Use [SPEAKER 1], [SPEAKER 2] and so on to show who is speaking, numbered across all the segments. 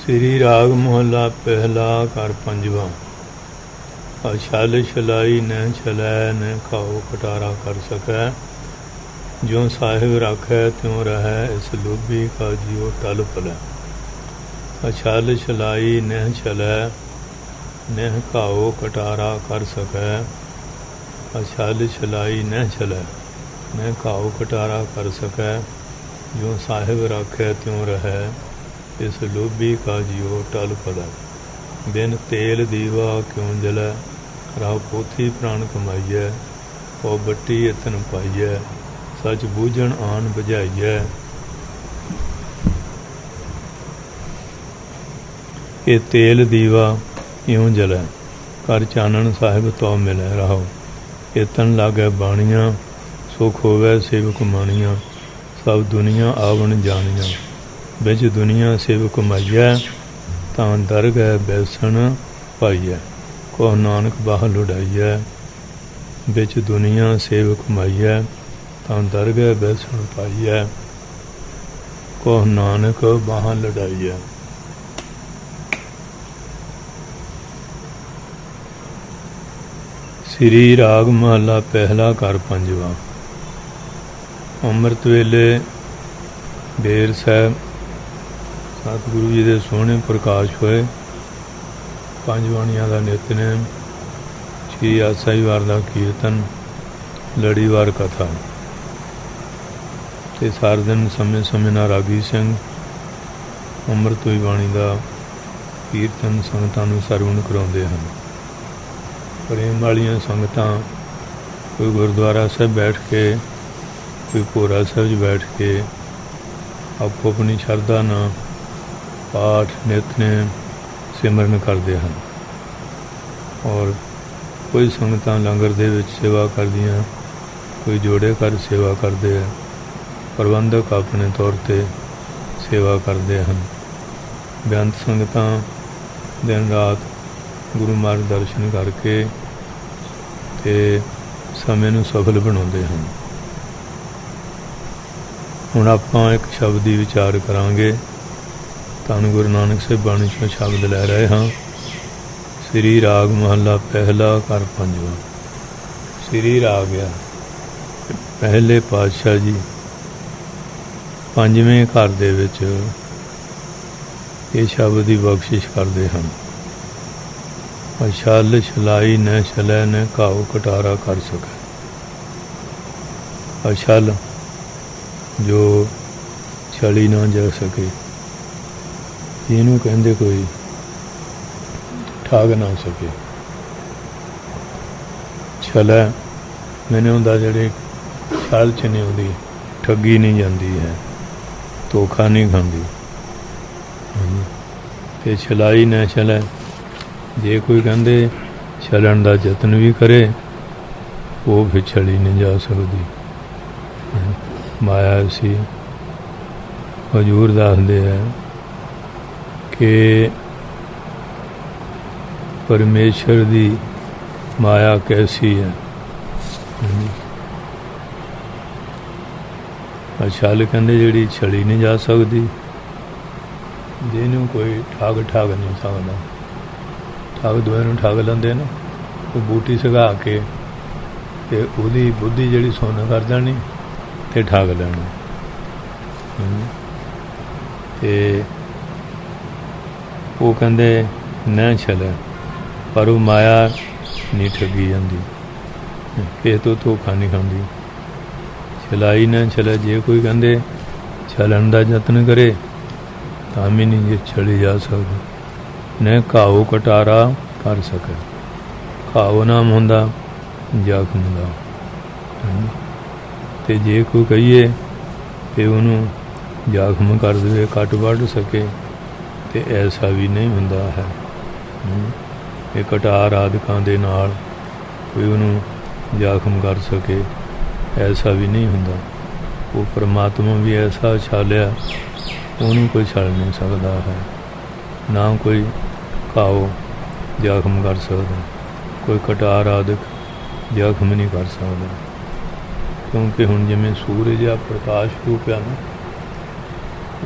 [SPEAKER 1] ਸ੍ਰੀ ਰਾਗ ਮਹਲਾ ਪਹਿਲਾ ਕਰ ਪੰਜਵਾ। ਅਛਲ ਛਲਾਈ ਨ ਛਲੈ ਨ ਖਾਓ ਕਟਾਰਾ ਕਰ ਸਕੈ। ਜਿਉ ਸਾਹਿਬ ਰਾਖੈ ਤਿਉ ਰਹੈ ਇਸ ਲੋਭੀ ਕਾ ਜਿਉ ਟਲ ਪਲੈ ਅਛਲ ਛਲਾਈ ਨ ਛਲੈ ਨ ਖਾਓ ਕਟਾਰਾ ਕਰ ਸਕੈ। ਅਛਲ ਛਲਾਈ ਨ ਛਲੈ ਨ ਖਾਓ ਕਟਾਰਾ ਕਰ ਸਕੈ। ਜਿਉ ਸਾਹਿਬ ਰਾਖੈ ਤਿਉ ਰਹੈ ਇਸ ਲੋਭੀ ਕਾ ਜਿਉ ਟਲ ਪਲੈ ਬਿਨ ਤੇਲ ਦੀਵਾ ਕਿਉ ਜਲੈ? ਰਾਹ ਪੋਥੀ ਪ੍ਰਾਣ ਕਮਾਈਐ, ਕੋ ਬੱਟੀ ਇਤਨ ਪਾਈਐ, ਸੱਚ ਬੂਝਣ ਆਣ ਬੁਝਾਈਐ। ਇਹ ਤੇਲ ਦੀਵਾ ਇਉ ਜਲੈ ਕਰ ਚਾਨਣ ਸਾਹਿਬ ਤੋ ਮਿਲੈ ਰਹੋ। ਇਤਨ ਲਾਗੈ ਬਾਣੀਆਂ, ਸੁਖ ਹੋਵੇ ਸੇਵਕ ਮਾਣੀਆਂ, ਸਭ ਦੁਨੀਆ ਆਵਣ ਜਾਣੀਆਂ। ਵਿੱਚ ਦੁਨੀਆ ਸੇਵਕ ਮਾਈਐ ਤਾਂ ਦਰਗਹਿ ਬੈਸਣ ਪਾਈਐ ਕੋ ਨਾਨਕ ਬਾਹ ਲੁੜਾਈਐ ਵਿੱਚ ਦੁਨੀਆ ਸੇਵਕ ਮਾਈਐ ਤਾਂ ਦਰਗਹਿ ਬੈਸਣ ਪਾਈਐ ਕੋ ਨਾਨਕ ਬਾਹ ਲੁੜਾਈਐ ਸ੍ਰੀ ਰਾਗ ਮਹਲਾ ਪਹਿਲਾ ਕਰ ਪੰਜਵਾ। ਅੰਮ੍ਰਿਤ ਵੇਲੇ ਬੇਰ ਸਾਹਿਬ ਸਤਿਗੁਰੂ ਜੀ ਦੇ ਸੋਹਣੇ ਪ੍ਰਕਾਸ਼ ਹੋਏ। ਪੰਜ ਬਾਣੀਆਂ ਦਾ ਨਿਤਨੇਮ ਛੇ ਆਸਾਈ ਵਾਰ ਦਾ ਕੀਰਤਨ ਲੜੀਵਾਰ ਕਥਾ। ਤੇ ਸਾਰ ਦਿਨ ਸਮੇਂ ਸਮੇਂ ਨਾਲ ਰਾਗੀ ਸਿੰਘ ਅੰਮ੍ਰਿਤ ਹੋਈ ਬਾਣੀ ਦਾ ਕੀਰਤਨ ਸੰਗਤਾਂ ਨੂੰ ਸਰਵਣ ਕਰਾਉਂਦੇ ਹਨ। ਪ੍ਰੇਮ ਵਾਲੀਆਂ ਸੰਗਤਾਂ ਕੋਈ ਗੁਰਦੁਆਰਾ ਸਾਹਿਬ ਬੈਠ ਕੇ, ਕੋਈ ਭੋਰਾ ਸਾਹਿਬ 'ਚ ਬੈਠ ਕੇ ਆਪੋ ਆਪਣੀ ਸ਼ਰਧਾ ਨਾਲ ਪਾਠ ਨਿਤਨੇਮ ਸਿਮਰਨ ਕਰਦੇ ਹਨ। ਔਰ ਕੋਈ ਸੰਗਤਾਂ ਲੰਗਰ ਦੇ ਵਿੱਚ ਸੇਵਾ ਕਰਦੀਆਂ, ਕੋਈ ਜੋੜੇ ਕਰ ਸੇਵਾ ਕਰਦੇ ਆ, ਪ੍ਰਬੰਧਕ ਆਪਣੇ ਤੌਰ ਤੇ ਸੇਵਾ ਕਰਦੇ ਹਨ। ਬੇਅੰਤ ਸੰਗਤਾਂ ਦਿਨ ਰਾਤ ਗੁਰੂ ਮਾਰਗ ਦਰਸ਼ਨ ਕਰਕੇ ਤੇ ਸਮੇਂ ਨੂੰ ਸਫਲ ਬਣਾਉਂਦੇ ਹਨ। ਹੁਣ ਆਪਾਂ ਇੱਕ ਸ਼ਬਦ ਦੀ ਵਿਚਾਰ ਕਰਾਂਗੇ। ਧੰਨ ਗੁਰੂ ਨਾਨਕ ਸਾਹਿਬ ਬਾਣੀ ਚੋਂ ਸ਼ਬਦ ਲੈ ਰਹੇ ਹਾਂ। ਸ੍ਰੀ ਰਾਗ ਮਹੱਲਾ ਪਹਿਲਾ ਕਰ ਪੰਜਵਾਂ। ਸ੍ਰੀ ਰਾਗ ਆ। ਪਹਿਲੇ ਪਾਤਸ਼ਾਹ ਜੀ, ਪੰਜਵੇਂ ਘਰ ਦੇ ਵਿੱਚ ਇਹ ਸ਼ਬਦ ਦੀ ਬਖਸ਼ਿਸ਼ ਕਰਦੇ ਹਨ। ਅਛਲ ਛਲਾਈ ਨ ਛਲੈ ਨ ਕਾਉ ਕਟਾਰਾ ਕਰ ਸਕੈ। ਅਛਲ ਜੋ ਛਲੀ ਨਾ ਜਾ ਸਕੇ। ਇਹਨੂੰ ਕਹਿੰਦੇ ਕੋਈ ਠਾਗ ਨਾ ਸਕੇ। ਛਲੈ ਮੈਨੂੰ ਹੁੰਦਾ ਜਿਹੜੇ ਛਲ ਚ ਨਹੀਂ ਹੁੰਦੀ ਠੱਗੀ ਨਹੀਂ ਜਾਂਦੀ ਹੈ, ਧੋਖਾ ਨਹੀਂ ਖਾਂਦੀ। ਹਾਂਜੀ। ਤੇ ਛਲਾਈ ਨਾ ਛਲੈ, ਜੇ ਕੋਈ ਕਹਿੰਦੇ ਛਲਣ ਦਾ ਯਤਨ ਵੀ ਕਰੇ, ਉਹ ਫਿਰ ਛਲੀ ਨਹੀਂ ਜਾ ਸਕਦੀ। ਮਾਇਆ ਸੀ। ਹਜੂਰ ਦੱਸਦੇ ਹੈ ਕਿ ਪਰਮੇਸ਼ਰ ਦੀ ਮਾਇਆ ਕੈਸੀ ਹੈ? ਅਛਲ ਕਹਿੰਦੇ ਜਿਹੜੀ ਛਲੀ ਨਹੀਂ ਜਾ ਸਕਦੀ, ਜਿਹਨੂੰ ਕੋਈ ਠੱਗ ਠੱਗ ਨਹੀਂ ਸਕਦਾ। ਠੱਗ ਦੋਏ ਨੂੰ ਠੱਗ ਲੈਂਦੇ ਨਾ, ਉਹ ਬੂਟੀ ਸਗਾ ਕੇ ਤੇ ਉਹਦੀ ਬੁੱਧੀ ਜਿਹੜੀ ਸੁੰਨ ਕਰ ਜਾਣੀ ਤੇ ਠੱਗ ਲੈਣਾ। ਹਮ। ਤੇ ਉਹ ਕਹਿੰਦੇ, ਨਾ ਛਲੇ ਪਰ ਉਹ ਮਾਇਆ ਨਹੀਂ ਠੱਗੀ ਜਾਂਦੀ। ਕਿਸੇ ਤੋਂ ਧੋਖਾ ਨਹੀਂ ਖਾਂਦੀ। ਛਲਾਈ ਨਾ ਛਲੇ, ਜੇ ਕੋਈ ਕਹਿੰਦੇ, ਛਲਣ ਦਾ ਯਤਨ ਕਰੇ, ਤਾਂ ਵੀ ਨਹੀਂ ਜੇ ਛਲੀ ਜਾ ਸਕਦੀ। ਨਾ ਘਾਉ ਕਟਾਰਾ ਕਰ ਸਕੇ। ਘਾਉ ਨਾਮ ਹੁੰਦਾ, ਜ਼ਖਮ ਦਾ। ਹਾਂਜੀ। ਤੇ ਜੇ ਕੋਈ ਕਹੀਏ, ਤੇ ਉਹਨੂੰ ਜ਼ਖਮ ਕਰ ਦੇਵੇ, ਕੱਟ ਵੱਢ ਸਕੇ। ਤੇ ਐਸਾ ਵੀ ਨਹੀਂ ਹੁੰਦਾ ਹੈ। ਇਹ ਕਟਾਰ ਆਦਿਕਾਂ ਦੇ ਨਾਲ ਕੋਈ ਉਹਨੂੰ ਜ਼ਖਮ ਕਰ ਸਕੇ ਐਸਾ ਵੀ ਨਹੀਂ ਹੁੰਦਾ। ਉਹ ਪਰਮਾਤਮਾ ਵੀ ਐਸਾ ਛਾਲਿਆ, ਉਹਨੂੰ ਕੋਈ ਛਲ ਨਹੀਂ ਸਕਦਾ ਹੈ। ਨਾ ਕੋਈ ਕਾਓ ਜ਼ਖਮ ਕਰ ਸਕਦਾ, ਕੋਈ ਕਟਾਰ ਆਦਿਕ ਜ਼ਖਮ ਨਹੀਂ ਕਰ ਸਕਦਾ। ਕਿਉਂਕਿ ਹੁਣ ਜਿਵੇਂ ਸੂਰਜ ਆ ਪ੍ਰਕਾਸ਼ ਰੂਪ ਆ ਨਾ,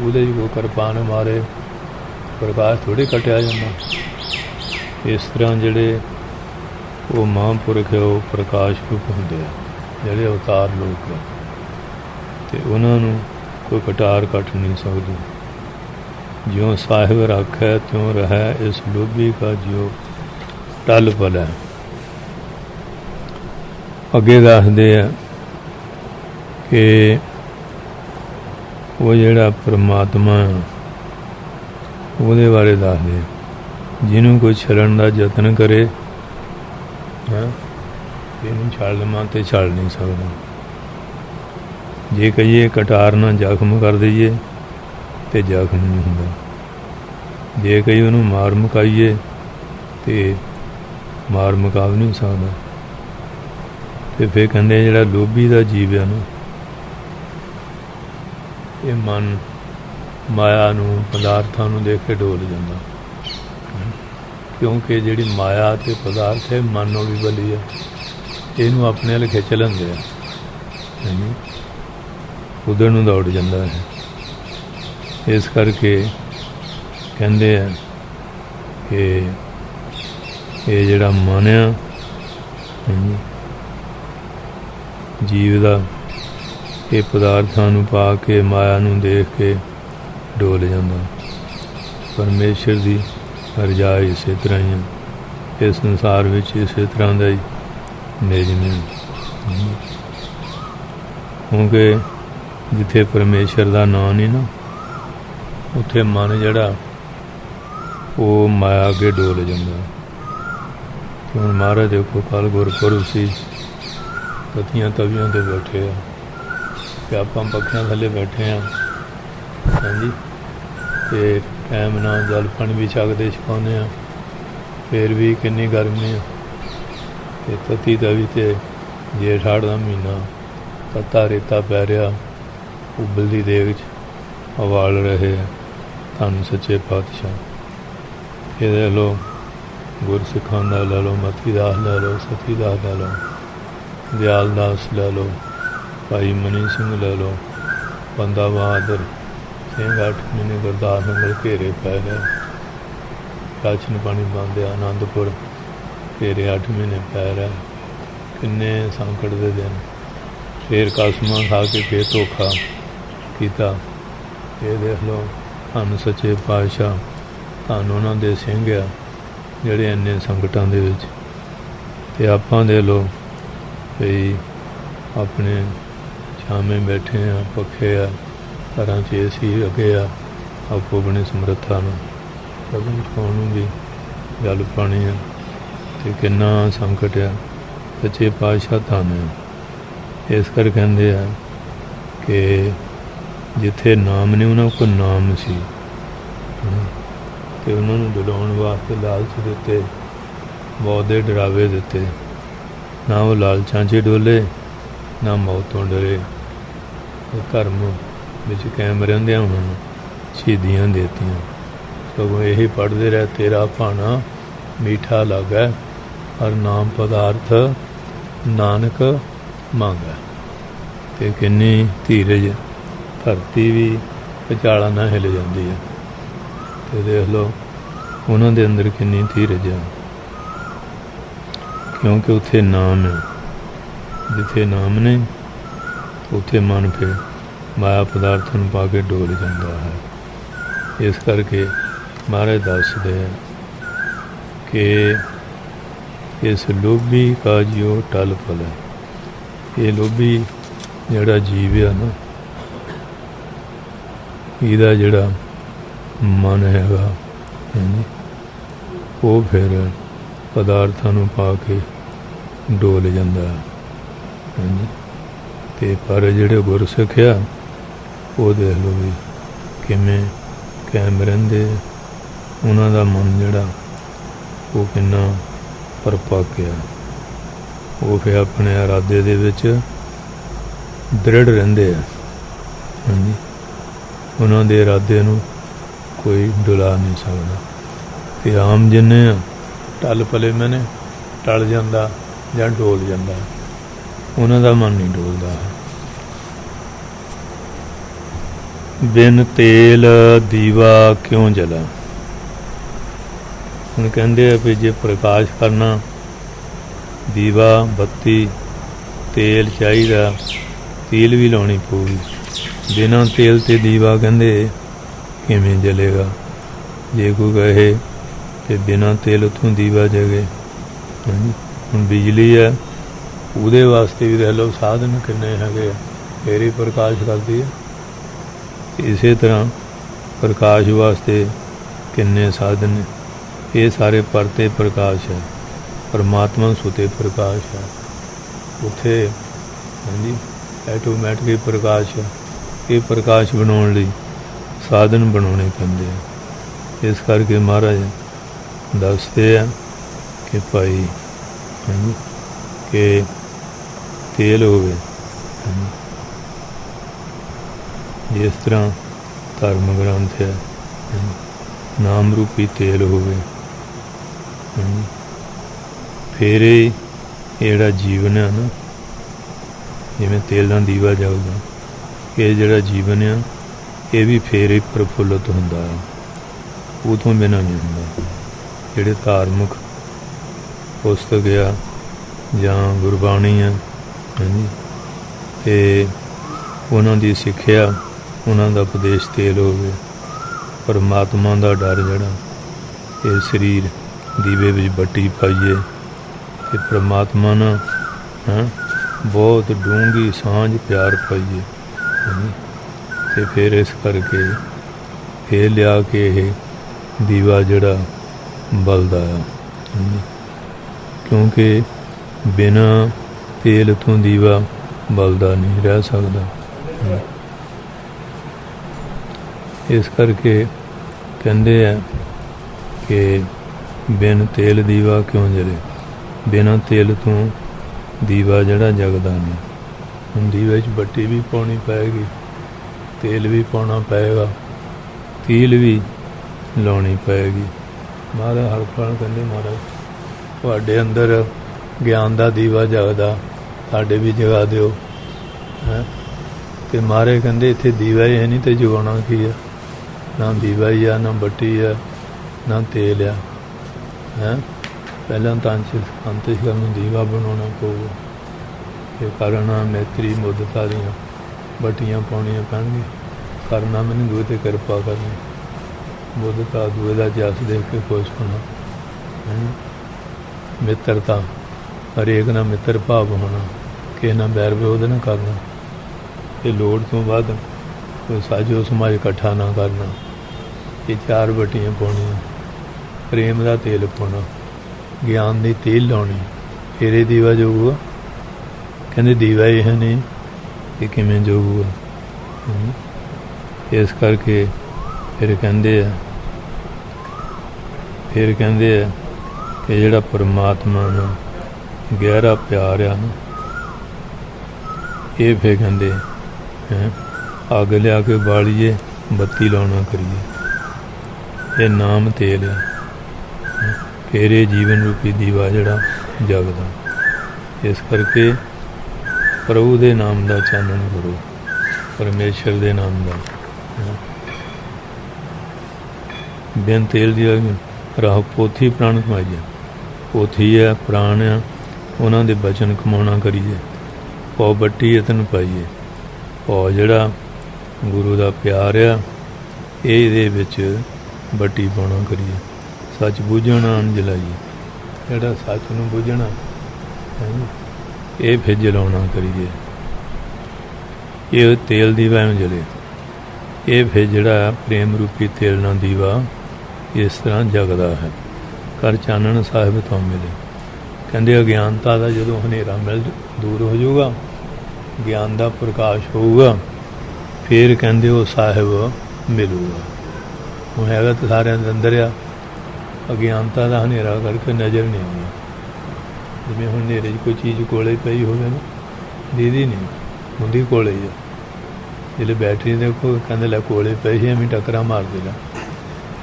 [SPEAKER 1] ਉਹਦੇ 'ਚ ਕੋਈ ਕਿਰਪਾਨ ਮਾਰੇ ਪ੍ਰਕਾਸ਼ ਥੋੜੇ ਕਟਿਆ ਜਾਂਦਾ। ਇਸ ਤਰ੍ਹਾਂ ਜਿਹੜੇ ਉਹ ਮਹਾਂਪੁਰਖ ਹੈ ਉਹ ਪ੍ਰਕਾਸ਼ ਰੂਪ ਹੁੰਦੇ ਆ ਜਿਹੜੇ ਅਵਤਾਰ ਲੋਕ ਆ ਤੇ ਉਹਨਾਂ ਨੂੰ ਕੋਈ ਕਟਾਰ ਕੱਟ ਨਹੀਂ ਸਕਦੀ। ਜਿਉ ਸਾਹਿਬ ਰੱਖੈ ਤਿਉ ਰਹੈ ਇਸ ਲੋਭੀ ਕਾ ਜਿਉ ਟਲ ਪਲ। ਅੱਗੇ ਦੱਸਦੇ ਆ ਕਿ ਉਹ ਜਿਹੜਾ ਪ੍ਰਮਾਤਮਾ ਹੈ, ਉਹਦੇ ਬਾਰੇ ਦੱਸਦੇ। ਆ। ਜਿਹਨੂੰ ਕੋਈ ਛਲਣ ਦਾ ਯਤਨ ਕਰੇ, ਹੈ, ਇਹਨੂੰ ਛਾਲ ਲਵਾਂ ਤੇ ਛਾਲ ਨਹੀਂ ਸਕਦਾ। ਜੇ ਕਹੀਏ ਕਟਾਰ ਨਾਲ ਜ਼ਖਮ ਕਰ ਦਈਏ, ਤੇ ਜ਼ਖਮ ਨਹੀਂ ਹੁੰਦਾ। ਜੇ ਕਹੀ ਉਹਨੂੰ ਮਾਰ ਮੁਕਾਈਏ, ਤੇ ਮਾਰ ਮੁਕਾ ਵੀ ਨਹੀਂ ਸਕਦਾ। ਤੇ ਫੇਰ ਕਹਿੰਦੇ ਜਿਹੜਾ ਲੋਭੀ ਦਾ ਜੀਵ ਹੈ ਨਾ, ਇਹ ਮਨ ਮਾਇਆ ਨੂੰ, ਪਦਾਰਥਾਂ ਨੂੰ ਦੇਖ ਕੇ ਡੋਲ ਜਾਂਦਾ ਕਿਉਂਕਿ ਜਿਹੜੀ ਮਾਇਆ ਤੇ ਪਦਾਰਥ ਹੈ, ਮਨ ਨੂੰ ਵੀ ਬਲੀ ਹੈ। ਇਹਨੂੰ ਆਪਣੇ ਵੱਲ ਖਿੱਚ ਲੈਂਦੇ ਆ। ਹਾਂਜੀ ਉਧਰ ਨੂੰ ਦੌੜ ਜਾਂਦਾ ਹੈ। ਇਸ ਕਰਕੇ ਕਹਿੰਦੇ ਆ ਕਿ ਇਹ ਜਿਹੜਾ ਮਨ ਆ ਜੀਵ ਦਾ, ਇਹ ਪਦਾਰਥਾਂ ਨੂੰ ਪਾ ਕੇ, ਮਾਇਆ ਨੂੰ ਦੇਖ ਕੇ ਡੋਲ ਜਾਂਦਾ। ਪਰਮੇਸ਼ਰ ਦੀ ਰਜਾ ਇਸੇ ਤਰ੍ਹਾਂ ਹੀ ਹੈ ਇਸ ਸੰਸਾਰ ਵਿੱਚ ਇਸੇ ਤਰ੍ਹਾਂ ਦਾ ਹੀ ਨਿਯਮ ਹੈ ਕਿਉਂਕਿ ਜਿੱਥੇ ਪਰਮੇਸ਼ਰ ਦਾ ਨਾਮ ਨਹੀਂ ਨਾ, ਉੱਥੇ ਮਨ ਜਿਹੜਾ, ਉਹ ਮਾਇਆ ਅੱਗੇ ਡੋਲ ਜਾਂਦਾ। ਤੇ ਹੁਣ ਮਹਾਰਾਜ ਦੇਖੋ ਕੱਲ ਗੁਰਪੁਰਬ ਸੀ ਪਤੀਆਂ ਤਵੀਆਂ ਤੇ ਬੈਠੇ ਆ। ਤੇ ਆਪਾਂ ਪੱਖਿਆਂ ਥੱਲੇ ਬੈਠੇ ਆ। ਹਾਂਜੀ। ਤੇ ਟਾਈਮ ਨਾਲ ਜਲ ਪਾਣੀ ਵੀ ਛਕਦੇ ਛਕਾਉਂਦੇ ਆ ਫੇਰ ਵੀ ਕਿੰਨੀ ਗਰਮੀ ਆ। ਤੇ ਤਤੀ ਤਵੀ ਤੇ ਜੇਠ ਹਾੜ ਦਾ ਮਹੀਨਾ ਤਤਾ ਰੇਤਾ ਪੈ ਰਿਹਾ। ਉਬਲਦੀ ਦੇਗ 'ਚ ਹਵਾਲ ਰਹੇ ਆ। ਧੰਨ ਸੱਚੇ ਪਾਤਸ਼ਾਹ। ਇਹਦੇ ਲੋ ਗੁਰਸਿੱਖਾਂ ਦਾ ਲੈ ਲਓ, ਮਤੀ ਦਾਸ ਲੈ ਲਓ, ਸਤੀ ਦਾਸ ਲੈ ਲਓ, ਦਿਆਲ ਦਾਸ ਲੈ ਲਓ, ਭਾਈ ਮਨੀ ਸਿੰਘ ਲੈ ਲਓ, ਬੰਦਾ ਬਹਾਦਰ ਸਿੰਘ ਅੱਠ ਮਹੀਨੇ ਗੁਰਦਾਸ ਨਗਰ ਘੇਰੇ ਪੈ ਗਏ। ਰਾਸ਼ਨ ਪਾਣੀ ਬੰਦੇ ਆਨੰਦਪੁਰ ਘੇਰੇ ਅੱਠ ਮਹੀਨੇ ਪੈ ਰਿਹਾ। ਕਿੰਨੇ ਸੰਕਟ ਦੇ ਦਿਨ। ਫੇਰ ਕਸਮਾਂ ਖਾ ਕੇ ਫੇਰ ਧੋਖਾ ਕੀਤਾ। ਇਹ ਦੇਖ ਲਓ, ਧੰਨ ਸੱਚੇ ਪਾਤਸ਼ਾਹ, ਧੰਨ ਉਹਨਾਂ ਦੇ ਸਿੰਘ ਆ, ਜਿਹੜੇ ਇੰਨੇ ਸੰਕਟਾਂ ਦੇ ਵਿੱਚ। ਤੇ ਆਪਾਂ ਦੇ ਲੋ ਵੀ ਆਪਣੇ ਛਾਵੇਂ ਬੈਠੇ ਆ ਪੱਖੇ ਆ। ਘਰਾਂ 'ਚ ਏਸੀ ਅੱਗੇ ਆ। ਆਪੋ ਆਪਣੀ ਸਮਰੱਥਾ ਨੂੰ ਸਭਨ ਖਾਣ ਨੂੰ ਵੀ ਜਲ ਪਾਣੀ ਆ ਤੇ ਕਿੰਨਾ ਸੰਕਟ ਆ। ਸੱਚੇ ਪਾਤਸ਼ਾਹ ਧੰਨ ਆ। ਇਸ ਕਰ ਕਹਿੰਦੇ ਆ ਕਿ ਜਿੱਥੇ ਨਾਮ ਨਹੀਂ ਉਹਨਾਂ ਕੋਲ, ਨਾਮ ਸੀ। ਹਾਂ। ਤੇ ਉਹਨਾਂ ਨੂੰ ਡਲਾਉਣ ਵਾਸਤੇ ਲਾਲਚ ਦਿੱਤੇ, ਮੌਤ ਦੇ ਡਰਾਵੇ ਦਿੱਤੇ। ਨਾ ਉਹ ਲਾਲਚਾਂ 'ਚ ਡੋਲੇ, ਨਾ ਮੌਤ ਤੋਂ ਡਰੇ। ਧਰਮ ਵਿੱਚ ਕਾਇਮ ਰਹਿੰਦਿਆਂ ਉਹਨਾਂ ਸ਼ਹੀਦੀਆਂ ਦੇਤੀਆਂ। ਸਗੋਂ ਇਹੀ ਪੜ੍ਹਦੇ ਰਹੇ, ਤੇਰਾ ਭਾਣਾ ਮੀਠਾ ਲੱਗਾ, ਹਰ ਨਾਮ ਪਦਾਰਥ ਨਾਨਕ ਮੰਗਾ। ਤੇ ਕਿੰਨੀ ਧੀਰਜ ਧਰਤੀ ਵੀ ਵਿਚਾਲਾ ਨਾ ਹਿਲ ਜਾਂਦੀ ਹੈ। ਤੇ ਦੇਖ ਲਓ, ਉਹਨਾਂ ਦੇ ਅੰਦਰ ਕਿੰਨੀ ਧੀਰਜ ਹੈ। ਕਿਉਂਕਿ ਉੱਥੇ ਨਾਮ ਹੈ। ਜਿੱਥੇ ਨਾਮ ਨੇ, ਉੱਥੇ ਮਨ ਫਿਰ ਮਾਇਆ ਪਦਾਰਥ ਨੂੰ ਪਾ ਕੇ ਡੋਲ ਜਾਂਦਾ ਹੈ। ਇਸ ਕਰਕੇ ਮਹਾਰਾਜ ਦੱਸਦੇ ਹੈ ਕਿ ਇਸ ਲੋਭੀ ਕਾ ਜਿਉ ਟਲ ਫਲ ਹੈ। ਇਹ ਲੋਭੀ ਜਿਹੜਾ ਜੀਵ ਹੈ ਨਾ, ਇਹਦਾ ਜਿਹੜਾ ਮਨ ਹੈਗਾ ਹਾਂਜੀ ਉਹ ਫਿਰ ਪਦਾਰਥਾਂ ਨੂੰ ਪਾ ਕੇ ਡੋਲ ਜਾਂਦਾ ਹੈ। ਤੇ ਪਰ ਜਿਹੜੇ ਗੁਰਸਿੱਖ ਆ ਉਹ ਦੇਖ ਲਓ ਵੀ ਕਿਵੇਂ ਕਾਇਮ ਰਹਿੰਦੇ ਉਹਨਾਂ ਦਾ ਮਨ ਜਿਹੜਾ, ਉਹ ਕਿੰਨਾ ਪਰਪੱਕ ਆ। ਉਹ ਫਿਰ ਆਪਣੇ ਇਰਾਦੇ ਦੇ ਵਿੱਚ ਦ੍ਰਿੜ ਰਹਿੰਦੇ ਆ। ਹਾਂਜੀ। ਉਹਨਾਂ ਦੇ ਇਰਾਦੇ ਨੂੰ ਕੋਈ ਡੁਲਾ ਨਹੀਂ ਸਕਦਾ। ਤੇ ਆਮ ਜਿੰਨੇ ਆ, ਟਲ ਪਲੇ ਮੈਨੇ, ਟਲ ਜਾਂਦਾ ਜਾਂ ਡੋਲ ਜਾਂਦਾ। ਉਹਨਾਂ ਦਾ ਮਨ ਨਹੀਂ ਡੋਲਦਾ। ਬਿਨ ਤੇਲ ਦੀਵਾ ਕਿਉਂ ਜਲਾ? ਹੁਣ ਕਹਿੰਦੇ ਆ ਵੀ ਜੇ ਪ੍ਰਕਾਸ਼ ਕਰਨਾ, ਦੀਵਾ, ਬੱਤੀ, ਤੇਲ ਚਾਹੀਦਾ, ਤੇਲ ਵੀ ਲਾਉਣੀ ਪਊਗੀ। ਬਿਨਾਂ ਤੇਲ ਤੇ ਦੀਵਾ ਕਹਿੰਦੇ ਕਿਵੇਂ ਜਲੇਗਾ? ਜੇ ਕੋਈ ਕਹੇ ਕਿ ਬਿਨਾਂ ਤੇਲ ਉਥੋਂ ਦੀਵਾ ਜਗੇ, ਹਾਂਜੀ, ਹੁਣ ਬਿਜਲੀ ਆ ਉਹਦੇ ਵਾਸਤੇ ਵੀ ਦੇਖ ਲਓ ਸਾਧਨ ਕਿੰਨੇ ਹੈਗੇ ਆ। ਫੇਰ ਹੀ ਪ੍ਰਕਾਸ਼ ਕਰਦੀ ਹੈ। ਇਸੇ ਤਰ੍ਹਾਂ ਪ੍ਰਕਾਸ਼ ਵਾਸਤੇ ਕਿੰਨੇ ਸਾਧਨ ਨੇ। ਇਹ ਸਾਰੇ ਪਰਤੇ ਪ੍ਰਕਾਸ਼ ਹੈ। ਪਰਮਾਤਮਾ ਸੁਤੇ ਪ੍ਰਕਾਸ਼ ਹੈ। ਉਥੇ, ਹਾਂਜੀ ਆਟੋਮੈਟਿਕ ਪ੍ਰਕਾਸ਼ ਹੈ। ਇਹ ਪ੍ਰਕਾਸ਼ ਬਣਾਉਣ ਲਈ ਸਾਧਨ ਬਣਾਉਣੇ ਪੈਂਦੇ ਆ। ਇਸ ਕਰਕੇ ਮਹਾਰਾਜ ਦੱਸਦੇ ਆ ਕਿ ਭਾਈ, ਹਾਂਜੀ, ਕਿ ਤੇਲ ਹੋਵੇ ਜਿਸ ਤਰ੍ਹਾਂ ਧਰਮ ਗ੍ਰੰਥ ਹੈ। ਨਾਮ ਰੂਪੀ ਤੇਲ ਹੋਵੇ। ਫਿਰ ਇਹ ਜਿਹੜਾ ਜੀਵਨ ਹੈ ਨਾ, ਜਿਵੇਂ ਤੇਲ ਨਾਲ ਦੀਵਾ ਜਗਦਾ, ਇਹ ਜਿਹੜਾ ਜੀਵਨ ਆ, ਇਹ ਵੀ ਫੇਰ ਹੀ ਪ੍ਰਫੁੱਲਤ ਹੁੰਦਾ ਹੈ। ਉਹ ਤੋਂ ਬਿਨਾਂ ਨਹੀਂ ਹੁੰਦਾ। ਜਿਹੜੇ ਧਾਰਮਿਕ ਪੁਸਤਕ ਆ, ਜਾਂ ਗੁਰਬਾਣੀ ਆ ਹਾਂਜੀ ਤੇ ਉਹਨਾਂ ਦੀ ਸਿੱਖਿਆ ਉਹਨਾਂ ਦਾ ਉਪਦੇਸ਼ ਤੇਲ ਹੋਵੇ, ਪਰਮਾਤਮਾ ਦਾ ਡਰ ਜਿਹੜਾ, ਇਹ ਸਰੀਰ ਦੀਵੇ ਵਿੱਚ ਬੱਟੀ ਪਾਈਏ ਤੇ ਪਰਮਾਤਮਾ ਨਾਲ, ਹਾਂ, ਬਹੁਤ ਡੂੰਗੀ ਸਾਂਝ ਪਿਆਰ ਪਾਈਏ ਹਾਂਜੀ ਤੇ ਫਿਰ ਇਸ ਕਰਕੇ ਫੇਰ ਲਿਆ ਕੇ ਇਹ ਦੀਵਾ ਜਿਹੜਾ ਬਲਦਾ ਆ ਕਿਉਂਕਿ ਬਿਨਾ ਤੇਲ ਤੋਂ ਦੀਵਾ ਬਲਦਾ ਨਹੀਂ ਰਹਿ ਸਕਦਾ ਇਸ ਕਰਕੇ ਕਹਿੰਦੇ ਆ ਕਿ ਬਿਨ ਤੇਲ ਦੀਵਾ ਕਿਉਂ ਜਲੇ? ਬਿਨਾਂ ਤੇਲ ਤੋਂ ਦੀਵਾ ਜਿਹੜਾ ਜਗਦਾ ਨਹੀਂ। ਹੁਣ ਦੀਵੇ 'ਚ ਬੱਤੀ ਵੀ ਪਾਉਣੀ ਪਏਗੀ, ਤੇਲ ਵੀ ਪਾਉਣਾ ਪਏਗਾ, ਤੀਲ ਵੀ ਲਾਉਣੀ ਪਏਗੀ। ਮਹਾਰਾਜ ਹਰਪਾਲ ਕਹਿੰਦੇ, ਮਹਾਰਾਜ, ਤੁਹਾਡੇ ਅੰਦਰ ਗਿਆਨ ਦਾ ਦੀਵਾ ਜਗਦਾ, ਸਾਡੇ ਵੀ ਜਗਾ ਦਿਓ। ਹੈ? ਤੇ ਮਾਰੇ ਕਹਿੰਦੇ, ਇੱਥੇ ਦੀਵਾ ਹੀ ਹੈ ਨਹੀਂ ਤੇ ਜਗਾਉਣਾ ਕੀ ਆ ਨਾ ਦੀਵਾ ਹੀ ਆ, ਨਾ ਬੱਤੀ ਆ, ਨਾ ਤੇਲ ਆ। ਹੈ? ਪਹਿਲਾਂ ਤਾਂ ਸਿਰਫ ਅੰਤਿਸ਼ਕਰ ਨੂੰ ਦੀਵਾ ਬਣਾਉਣਾ ਪਊਗਾ। ਇਹ ਕਰਨਾ ਮੈਤਰੀ ਮੁੱਦਤਾ ਦੀਆਂ ਬੱਟੀਆਂ ਪਾਉਣੀਆਂ ਪੈਣਗੀਆਂ। ਕਰਨਾ ਮੈਨੂੰ ਦੂਏ ਤੇ ਕਿਰਪਾ ਕਰਨੀ। ਮੁੱਦਤਾ ਦੂਏ ਦਾ ਜਸ ਦੇਖ ਕੇ ਖੁਸ਼ ਹੋਣਾ। ਹੈਂ। ਮਿੱਤਰਤਾ ਹਰੇਕ ਨਾਲ ਮਿੱਤਰ ਭਾਵ ਹੋਣਾ। ਕਿਸੇ ਨਾਲ ਬੈਰ ਵਿਰੋਧ ਨਾ ਕਰਨਾ। ਇਹ ਲੋੜ ਤੋਂ ਵੱਧ ਕੋਈ ਸਾਜੋ ਸਮਾਜ ਇਕੱਠਾ ਨਾ ਕਰਨਾ ਇਹ ਚਾਰ ਬੱਟੀਆਂ ਪਾਉਣੀਆਂ, ਪ੍ਰੇਮ ਦਾ ਤੇਲ ਪਾਉਣਾ, ਗਿਆਨ ਦੀ ਤੇਲ ਲਾਉਣੀ ਫਿਰ ਇਹ ਦੀਵਾ ਜੋਗੂਗਾ ਕਹਿੰਦੇ ਦੀਵਾ ਇਹ ਨਹੀਂ ਕਿ ਕਿਵੇਂ ਜੋਗੂਗਾ ਇਸ ਕਰਕੇ ਫਿਰ ਕਹਿੰਦੇ ਆ, ਫਿਰ ਕਹਿੰਦੇ ਆ ਕਿ ਜਿਹੜਾ ਪਰਮਾਤਮਾ ਨਾਲ ਗਹਿਰਾ ਪਿਆਰ ਆ ਨਾ, ਇਹ ਫਿਰ ਕਹਿੰਦੇ ਹੈ ਅੱਗ ਲਿਆ ਕੇ ਬਾਲੀਏ, ਬੱਤੀ ਲਾਉਣਾ ਕਰੀਏ। ਇਹ ਨਾਮ ਤੇਲ ਆ। ਹੈਂ। ਜੀਵਨ ਰੂਪੀ ਦੀਵਾ ਜਿਹੜਾ ਜਗਦਾ। ਇਸ ਕਰਕੇ ਪ੍ਰਭੂ ਦੇ ਨਾਮ ਦਾ ਚਾਨਣ ਕਰੋ। ਪਰਮੇਸ਼ਰ ਦੇ ਨਾਮ ਦਾ। ਹੈਂ। ਬਿਨ ਤੇਲ ਦੀ ਰਾਹ ਪੋਥੀ ਪ੍ਰਾਣ ਕਮਾਈਏ। ਪੋਥੀ ਹੈ, ਪ੍ਰਾਣ ਆ, ਉਹਨਾਂ ਦੇ ਬਚਨ ਕਮਾਉਣਾ ਕਰੀਏ। ਪੌ ਬੱਟੀ ਯਤਨ ਪਾਈਏ। ਪੌ ਜਿਹੜਾ ਗੁਰੂ ਦਾ ਪਿਆਰ ਆ ਇਹ ਇਹਦੇ ਵਿੱਚ ਬੱਟੀ ਪਾਉਣਾ ਕਰੀਏ। ਸੱਚ ਬੁੱਝਣਾ ਅਨ ਜਲਾਈਏ। ਜਿਹੜਾ ਸੱਚ ਨੂੰ ਬੁੱਝਣਾ ਇਹ ਫਿਰ ਜਲਾਉਣਾ ਕਰੀਏ। ਇਹ ਤੇਲ ਦੀਵਾ ਐਵੇਂ ਜਲੇ। ਇਹ ਫਿਰ ਜਿਹੜਾ ਪ੍ਰੇਮ ਰੂਪੀ ਤੇਲ ਨਾਲ ਦੀਵਾ, ਇਸ ਤਰ੍ਹਾਂ ਜਗਦਾ ਹੈ। ਕਰ ਚਾਨਣ ਸਾਹਿਬ ਤੋਂ ਮਿਲੇ। ਕਹਿੰਦੇ ਅਗਿਆਨਤਾ ਦਾ ਜਦੋਂ ਹਨੇਰਾ ਮਿਲ, ਦੂਰ ਹੋ ਜਾਊਗਾ, ਗਿਆਨ ਦਾ ਪ੍ਰਕਾਸ਼ ਹੋਊਗਾ ਫਿਰ ਕਹਿੰਦੇ ਉਹ ਸਾਹਿਬ ਮਿਲੂਗਾ। ਉਹ ਹੈਗਾ ਤਾਂ ਸਾਰਿਆਂ ਦੇ ਅੰਦਰ ਆ। ਅਗਿਆਨਤਾ ਦਾ ਹਨੇਰਾ ਕਰਕੇ ਨਜ਼ਰ ਨਹੀਂ ਆਉਂਦਾ। ਜਿਵੇਂ ਹੁਣ ਹਨੇਰੇ 'ਚ ਕੋਈ ਚੀਜ਼ ਕੋਲੇ ਪਈ ਹੋਵੇ ਨਾ, ਦੀਦੀ ਨਹੀਂ ਹੁੰਦੀ ਕੋਲੇ ਹੀ ਆ। ਜਿਹੜੇ ਬੈਟਰੀ ਦੇ ਕੋ ਕਹਿੰਦੇ ਲੈ ਕੋਲੇ ਪਈ ਸੀ ਮੈਂ ਟੱਕਰਾਂ ਮਾਰ ਦੇਗਾ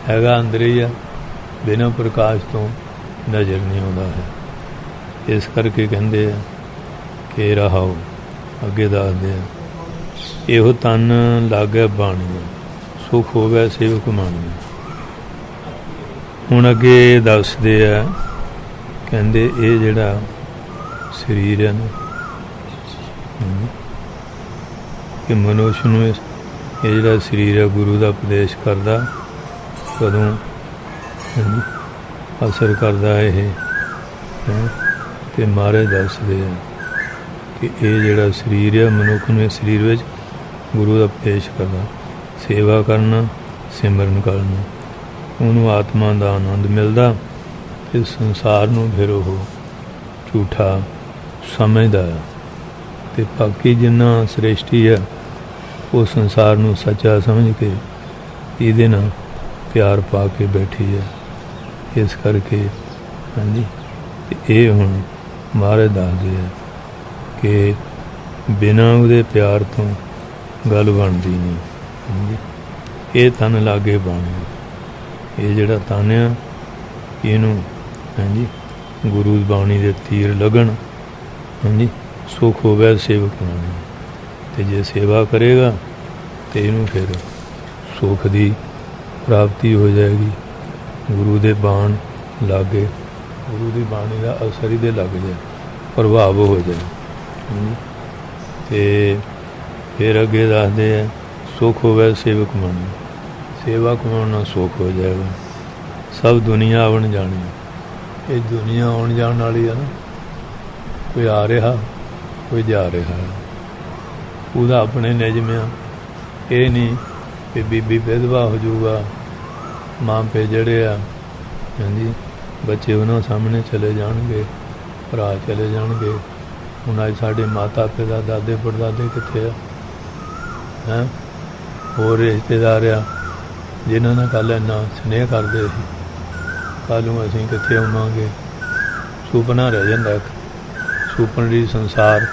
[SPEAKER 1] ਹੈਗਾ ਅੰਦਰ ਹੀ ਆ, ਬਿਨਾਂ ਪ੍ਰਕਾਸ਼ ਤੋਂ ਨਜ਼ਰ ਨਹੀਂ ਆਉਂਦਾ ਹੈ। ਇਸ ਕਰਕੇ ਕਹਿੰਦੇ ਆ ਕਿ ਰਹਾਓ, ਅੱਗੇ ਦੱਸਦੇ ਆ। ਇਹੋ ਤਨ ਲਾਗੇ ਬਾਣੀ ਸੁਖ ਹੋਵੇ ਸੇਵਕ ਮਾਣੀ ਹੁਣ ਅੱਗੇ ਦੱਸਦੇ ਆ ਕਹਿੰਦੇ ਇਹ ਜਿਹੜਾ ਸਰੀਰ ਹੈ ਨਾ ਕਿ ਮਨੁੱਖ ਨੂੰ ਇਸ- ਇਹ ਜਿਹੜਾ ਸਰੀਰ ਹੈ ਗੁਰੂ ਦਾ ਉਪਦੇਸ਼ ਕਰਦਾ ਕਦੋਂ ਅਸਰ ਕਰਦਾ ਇਹ ਹੈਂ, ਤੇ ਮਹਾਰਾਜ ਦੱਸਦੇ ਆ ਕਿ ਇਹ ਜਿਹੜਾ ਸਰੀਰ ਹੈ ਮਨੁੱਖ ਨੂੰ ਇਸ ਸਰੀਰ ਵਿੱਚ ਗੁਰੂ ਦਾ ਉਪਦੇਸ਼ ਕਰਨਾ, ਸੇਵਾ ਕਰਨਾ, ਸਿਮਰਨ ਕਰਨਾ। ਉਹਨੂੰ ਆਤਮਾ ਦਾ ਆਨੰਦ ਮਿਲਦਾ ਤੇ ਸੰਸਾਰ ਨੂੰ ਫਿਰ ਉਹ ਝੂਠਾ ਸਮਝਦਾ ਹੈ ਤੇ ਬਾਕੀ ਜਿੰਨਾ ਸ੍ਰੇਸ਼ਟੀ ਹੈ ਉਹ ਸੰਸਾਰ ਨੂੰ ਸੱਚਾ ਸਮਝ ਕੇ ਇਹਦੇ ਨਾਲ ਪਿਆਰ ਪਾ ਕੇ ਬੈਠੀ ਹੈ ਇਸ ਕਰਕੇ, ਹਾਂਜੀ, ਤੇ ਇਹ ਹੁਣ ਮਹਾਰਾਜ ਦੱਸਦੇ ਆ ਕਿ ਬਿਨਾਂ ਉਹਦੇ ਪਿਆਰ ਤੋਂ ਗੱਲ ਬਣਦੀ ਨਹੀਂ ਹਾਂਜੀ ਇਹ ਤਨ ਲਾਗੇ ਬਾਣੀ ਇਹ ਜਿਹੜਾ ਤਨ ਆ, ਇਹਨੂੰ, ਹਾਂਜੀ, ਗੁਰੂ ਦੀ ਬਾਣੀ ਦੇ ਤੀਰ ਲੱਗਣ, ਹਾਂਜੀ, ਸੁਖ ਹੋਵੇ ਸੇਵਕ ਨੂੰ ਤੇ ਜੇ ਸੇਵਾ ਕਰੇਗਾ, ਤੇ ਇਹਨੂੰ ਫਿਰ ਸੁਖ ਦੀ ਪ੍ਰਾਪਤੀ ਹੋ ਜਾਏਗੀ। ਗੁਰੂ ਦੇ ਬਾਣ ਲਾਗੇ, ਗੁਰੂ ਦੀ ਬਾਣੀ ਦਾ ਅਸਰ ਹੀ ਦੇ ਲੱਗ ਜਾਏ, ਪ੍ਰਭਾਵ ਹੋ ਜਾਏ। ਹਾਂਜੀ। ਤੇ ਫਿਰ ਅੱਗੇ ਦੱਸਦੇ ਆ, ਸੁਖ ਹੋਵੇ ਸੇਵਕ ਮਨ ਸੇਵਾ ਕਮਾਉਣ ਨਾਲ ਸੁਖ ਹੋ ਜਾਏਗਾ। ਸਭ ਦੁਨੀਆ ਆਉਣ ਜਾਣੀ ਇਹ ਦੁਨੀਆ ਆਉਣ ਜਾਣ ਵਾਲੀ ਆ ਨਾ, ਕੋਈ ਆ ਰਿਹਾ, ਕੋਈ ਜਾ ਰਿਹਾ। ਉਹਦਾ ਆਪਣੇ ਨਿਯਮ ਆ। ਇਹ ਨਹੀਂ ਕਿ ਬੀਬੀ ਵਿਧਵਾ ਹੋ ਜਾਊਗਾ, ਮਾਂ ਪੇ ਜਿਹੜੇ ਆ ਹਾਂਜੀ ਬੱਚੇ ਉਹਨਾਂ ਸਾਹਮਣੇ ਚਲੇ ਜਾਣਗੇ, ਭਰਾ ਚਲੇ ਜਾਣਗੇ। ਹੁਣ ਅੱਜ ਸਾਡੇ ਮਾਤਾ ਪਿਤਾ ਦਾਦੇ ਪੜਦਾਦੇ ਕਿੱਥੇ ਆ? ਹੈ? ਹੋਰ ਰਿਸ਼ਤੇਦਾਰ ਆ ਜਿਨ੍ਹਾਂ ਨਾਲ ਕੱਲ ਇੰਨਾ ਸਨੇਹ ਕਰਦੇ ਸੀ। ਕੱਲ੍ਹ ਨੂੰ ਅਸੀਂ ਕਿੱਥੇ ਆਵਾਂਗੇ ਸੁਪਨਾ ਰਹਿ ਜਾਂਦਾ ਇੱਕ। ਸੁਪਨੜੀ ਸੰਸਾਰ,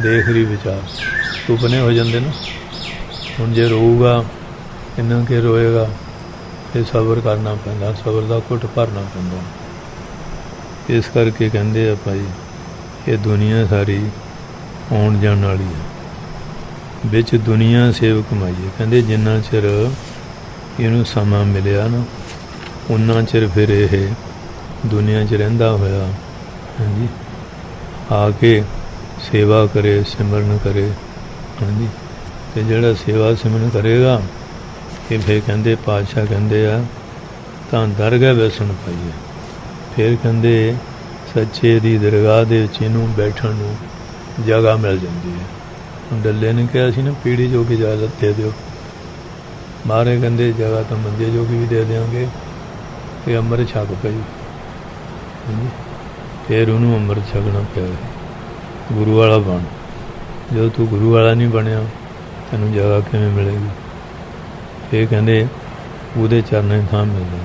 [SPEAKER 1] ਦੇਖ ਰਹੀ ਵਿਚਾਰ। ਸੁਪਨੇ ਹੋ ਜਾਂਦੇ ਨਾ। ਹੁਣ ਜੇ ਰੋਊਗਾ ਇੰਨਾ ਕਿ ਰੋਏਗਾ, ਤੇ ਸਬਰ ਕਰਨਾ ਪੈਂਦਾ। ਸਬਰ ਦਾ ਘੁੱਟ ਭਰਨਾ ਪੈਂਦਾ। ਇਸ ਕਰਕੇ ਕਹਿੰਦੇ ਆ ਭਾਈ, ਇਹ ਦੁਨੀਆ ਸਾਰੀ ਆਉਣ ਜਾਣ ਵਾਲੀ ਹੈ ਵਿੱਚ ਦੁਨੀਆ ਸੇਵ ਕਮਾਈਏ ਕਹਿੰਦੇ ਜਿੰਨਾ ਚਿਰ ਇਹਨੂੰ ਸਮਾਂ ਮਿਲਿਆ ਨਾ, ਉਨਾ ਚਿਰ ਫਿਰ ਇਹ ਦੁਨੀਆ 'ਚ ਰਹਿੰਦਾ ਹੋਇਆ। ਹਾਂਜੀ। ਆ ਕੇ ਸੇਵਾ ਕਰੇ, ਸਿਮਰਨ ਕਰੇ। ਹਾਂਜੀ। ਤੇ ਜਿਹੜਾ ਸੇਵਾ ਸਿਮਰਨ ਕਰੇਗਾ, ਇਹ ਫਿਰ ਕਹਿੰਦੇ ਪਾਤਸ਼ਾਹ ਕਹਿੰਦੇ ਆ, ਤਾਂ ਦਰਗਾਹ ਵਸਣ ਪਾਈਏ। ਫਿਰ ਕਹਿੰਦੇ ਸੱਚੇ ਦੀ ਦਰਗਾਹ ਦੇ ਵਿੱਚ ਇਹਨੂੰ ਬੈਠਣ ਨੂੰ ਜਗ੍ਹਾ ਮਿਲ ਜਾਂਦੀ ਹੈ। ਡੱਲੇ ਨੇ ਕਿਹਾ ਸੀ ਨਾ, ਪੀੜੀ ਜੋ ਕਿ ਇਜਾਜ਼ਤ ਦੇ ਦਿਓ। ਮਾਰੇ ਕਹਿੰਦੇ, ਜਗ੍ਹਾ ਤਾਂ ਮੰਦੇ ਜੋ ਕਿ ਵੀ ਦੇ ਦੇਵਾਂਗੇ ਤੇ ਅੰਮ੍ਰਿਤ ਛਕ ਪਈ। ਫਿਰ ਉਹਨੂੰ ਅੰਮ੍ਰਿਤ ਛਕਣਾ ਪਿਆ। ਗੁਰੂ ਵਾਲਾ ਬਣ। ਜਦੋਂ ਤੂੰ ਗੁਰੂ ਵਾਲਾ ਨਹੀਂ ਬਣਿਆ, ਤੈਨੂੰ ਜਗ੍ਹਾ ਕਿਵੇਂ ਮਿਲੇਗੀ? ਇਹ ਕਹਿੰਦੇ, ਉਹਦੇ ਚਰਨਾਂ 'ਚ ਥਾਂ ਮਿਲਦਾ।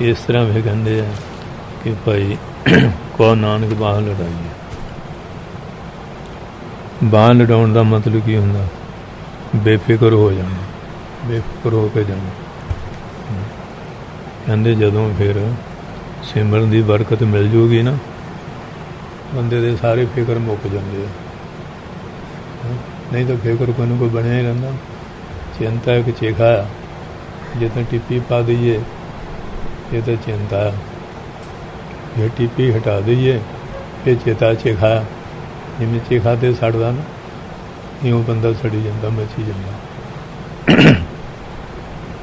[SPEAKER 1] ਇਸ ਤਰ੍ਹਾਂ ਵੀ ਕਹਿੰਦੇ ਆ ਕਿ ਭਾਈ ਕੋ ਨਾਨਕ ਬਾਹ ਲੜਾਈ ਬਾਹ ਲੜਾਉਣ ਦਾ ਮਤਲਬ ਕੀ ਹੁੰਦਾ? ਬੇਫਿਕਰ ਹੋ ਜਾਣਾ। ਬੇਫਿਕਰ ਹੋ ਕੇ ਜਾਣਾ। ਕਹਿੰਦੇ ਜਦੋਂ ਫਿਰ ਸਿਮਰਨ ਦੀ ਬਰਕਤ ਮਿਲ ਜੂਗੀ ਨਾ, ਬੰਦੇ ਦੇ ਸਾਰੇ ਫਿਕਰ ਮੁੱਕ ਜਾਂਦੇ ਆ। ਨਹੀਂ ਤਾਂ ਫਿਕਰ ਕੋਈ ਨੂੰ ਕੋਈ ਬਣਿਆ ਹੀ ਰਹਿੰਦਾ। ਚਿੰਤਾ ਇੱਕ ਚੇਖਾ ਆ। ਜੇ ਤਾਂ ਟਿੱਪੀ ਪਾ ਦਈਏ, ਇਹ ਤਾਂ ਚਿੰਤਾ ਆ। ਜੇ ਟਿੱਪੀ ਹਟਾ ਦਈਏ, ਇਹ ਚੇਤਾ ਚੇਖਾ ਜਿਵੇਂ ਚੇਖਾ ਤੇ ਸੜਦਾ ਨਾ, ਇਉਂ ਬੰਦਾ ਸੜੀ ਜਾਂਦਾ, ਮੱਚੀ ਜਾਂਦਾ।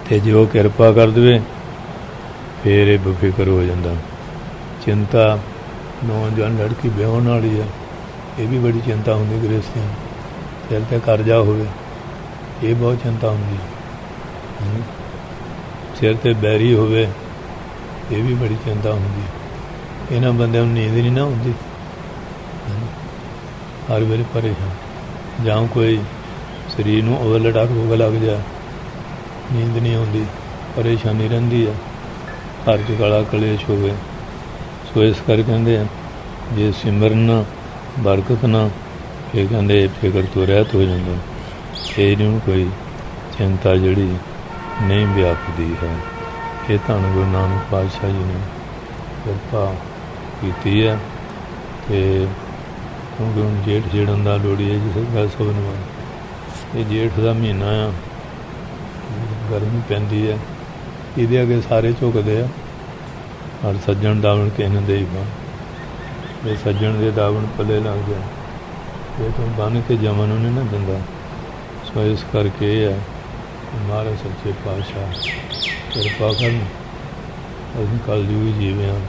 [SPEAKER 1] ਤੇ ਜੋ ਕਿਰਪਾ ਕਰ ਦੇਵੇ, ਫੇਰ ਇਹ ਬੇਫਿਕਰ ਹੋ ਜਾਂਦਾ। ਚਿੰਤਾ ਨੌਜਵਾਨ ਲੜਕੀ ਵਿਆਹਣ ਵਾਲੀ ਹੈ ਇਹ ਵੀ ਬੜੀ ਚਿੰਤਾ ਹੁੰਦੀ ਗ੍ਰਸਤੀਆਂ ਨੂੰ। ਸਿਰ ਤੇ ਕਰਜ਼ਾ ਹੋਵੇ, ਇਹ ਬਹੁਤ ਚਿੰਤਾ ਹੁੰਦੀ ਹੈ। ਸਿਰ ਤੇ ਬੈਰੀ ਹੋਵੇ, ਇਹ ਵੀ ਬੜੀ ਚਿੰਤਾ ਹੁੰਦੀ ਇਹਨਾਂ ਬੰਦਿਆਂ ਨੂੰ ਨੀਂਦ ਨਹੀਂ ਨਾ ਹੁੰਦੀ ਹਾਂਜੀ। ਹਰ ਵੇਲੇ ਪਰੇਸ਼ਾਨ ਜਾਂ ਕੋਈ ਸਰੀਰ ਨੂੰ ਓਵਰਲੋਡ ਰੋਗ ਲੱਗ ਜਾ ਨੀਂਦ ਨਹੀਂ ਆਉਂਦੀ, ਪਰੇਸ਼ਾਨੀ ਰਹਿੰਦੀ ਹੈ ਹਰ ਚ ਗਲਾ ਕਲੇਸ਼ ਹੋਵੇ। ਸੋ ਇਸ ਕਰਕੇ ਕਹਿੰਦੇ ਆ, ਜੇ ਸਿਮਰਨ ਬਰਕਤ ਨਾ ਇਹ ਕਹਿੰਦੇ ਫਿਕਰ ਤੋਂ ਰਹਿਤ ਹੋ ਜਾਂਦਾ। ਇਹ ਨੂੰ ਕੋਈ ਚਿੰਤਾ ਜਿਹੜੀ ਨਹੀਂ ਵਿਆਪਦੀ ਹੈ। ਇਹ ਧੰਨ ਗੁਰੂ ਨਾਨਕ ਪਾਤਸ਼ਾਹ ਜੀ ਨੇ ਕਿਰਪਾ ਕੀਤੀ ਹੈ ਤੇ ਕਿਉਂਕਿ ਹੁਣ ਜੇਠ ਛੇੜਨ ਦਾ ਲੋੜੀ ਹੈ ਜਿਸ ਗੱਲ ਸਭ ਨੂੰ ਇਹ ਜੇਠ ਦਾ ਮਹੀਨਾ ਆ। ਗਰਮੀ ਪੈਂਦੀ ਹੈ। ਇਹਦੇ ਅੱਗੇ ਸਾਰੇ ਝੁਕਦੇ ਆ। ਹਰ ਸੱਜਣ ਦਾਵਣ ਕਿਸੇ ਨੂੰ ਹੀ ਬਣ ਇਹ ਸੱਜਣ ਦੇ ਦਾਵਣ ਪੱਲੇ ਲੱਗ ਗਿਆ ਇਹ ਤੋਂ ਬਨ ਕੇ ਜਮਨ ਉਹਨੇ ਨਾ ਦਿੰਦਾ। ਸੋ ਇਸ ਕਰਕੇ ਇਹ ਹੈ ਕਿ ਮਹਾਰਾਜ ਸੱਚੇ ਪਾਤਸ਼ਾਹ, ਕਿਰਪਾ ਕਰਨ। ਅਸੀਂ ਕੱਲ ਜੂਈ ਜੀਵੇ ਹਾਂ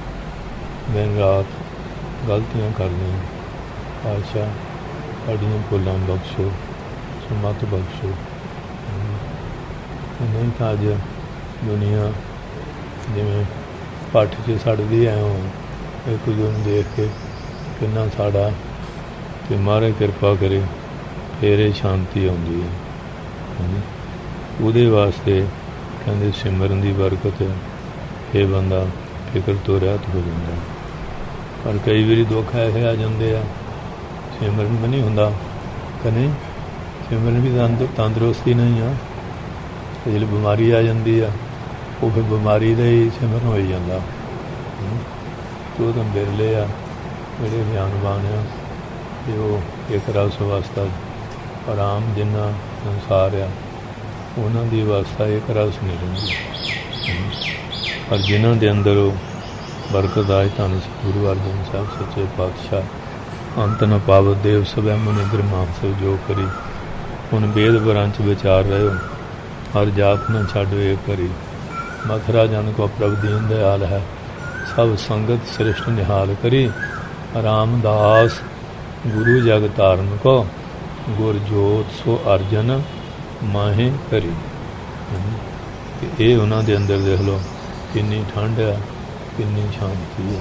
[SPEAKER 1] ਦਿਨ ਰਾਤ ਗਲਤੀਆਂ ਕਰਦੇ ਹਾਂ ਪਾਤਸ਼ਾਹ ਸਾਡੀਆਂ ਭੁੱਲਾਂ ਬਖਸ਼ੋ, ਸਮਤ ਬਖਸ਼ੋ। ਨਹੀਂ ਤਾਂ ਅੱਜ ਦੁਨੀਆ ਜਿਵੇਂ ਪੱਠ 'ਚ ਸੜਦੀ ਐ ਉਹ, ਇੱਕ ਦੂਜੇ ਨੂੰ ਦੇਖ ਕੇ ਕਿੰਨਾ ਸਾੜਾ ਤੇ ਮਹਾਰਾਜ ਕਿਰਪਾ ਕਰੇ, ਫੇਰ ਇਹ ਸ਼ਾਂਤੀ ਆਉਂਦੀ ਹੈ ਉਹਦੇ ਵਾਸਤੇ ਕਹਿੰਦੇ ਸਿਮਰਨ ਦੀ ਬਰਕਤ ਇਹ ਬੰਦਾ, ਫਿਕਰ ਤੋਂ ਰਹਿਤ ਹੋ ਜਾਂਦਾ। ਪਰ ਕਈ ਵਾਰੀ ਦੁੱਖ ਐਸੇ ਆ ਜਾਂਦੇ ਆ ਸਿਮਰਨ ਵੀ ਨਹੀਂ ਹੁੰਦਾ ਕਨੇ ਸਿਮਰਨ ਵੀ ਤੰਦ- ਤੰਦਰੁਸਤੀ ਨਹੀਂ ਆ, ਤੇ ਜਿਹੜੀ ਬਿਮਾਰੀ ਆ ਜਾਂਦੀ ਆ, ਉਹ ਫਿਰ ਬਿਮਾਰੀ ਦਾ ਹੀ ਸਿਮਰਨ ਹੋਈ ਜਾਂਦਾ ਹਮ। ਉਹ ਤਾਂ ਬਿਰਲੇ ਆ, ਜਿਹੜੇ ਗਿਆਨਵਾਨ ਆ, ਤੇ ਉਹ ਇੱਕ ਰਸ ਅਵਸਥਾ ਆਰਾਮ ਜਿੰਨਾ ਸੰਸਾਰ ਆ, ਉਹਨਾਂ ਦੀ ਅਵਸਥਾ ਇੱਕ ਰਸ ਨਹੀਂ ਰਹਿੰਦੀ ਪਰ ਜਿਨ੍ਹਾਂ ਦੇ ਅੰਦਰ ਉਹ ਬਰਕਤ ਆਏ, ਧੰਨ ਗੁਰੂ ਅਰਜਨ ਸਾਹਿਬ, ਸੱਚੇ ਪਾਤਸ਼ਾਹ ਅੰਤ ਨ ਪਾਵਤ ਦੇਵ ਸਭੈ ਮੁਨਿ ਬ੍ਰਹਮਾਸੁ ਜੋ ਕਰੀ। ਹੁਣ ਵੇਦ ਬ੍ਰਾਂਚ ਵਿਚਾਰ ਰਹੇ ਹਰ ਜਾਤ ਨ ਛੱਡੋ ਏ ਕਰੀ ਮਥੁਰਾ ਜਨ ਕੋ ਪ੍ਰਭ ਦੀਨ ਦਇਆਲ ਹੈ, ਸਭ ਸੰਗਤ ਸ੍ਰਿਸ਼ਟ ਨਿਹਾਲ ਕਰੀ। ਰਾਮਦਾਸ, ਗੁਰੂ ਜਗ ਧਾਰਨ ਕੋ, ਗੁਰ ਜੋਤ ਸੋ ਅਰਜਨ ਮਾਹੇ ਕਰੀ। ਇਹ ਉਹਨਾਂ ਦੇ ਅੰਦਰ ਦੇਖ ਲਓ, ਕਿੰਨੀ ਠੰਡ ਹੈ, ਕਿੰਨੀ ਸ਼ਾਂਤੀ ਹੈ।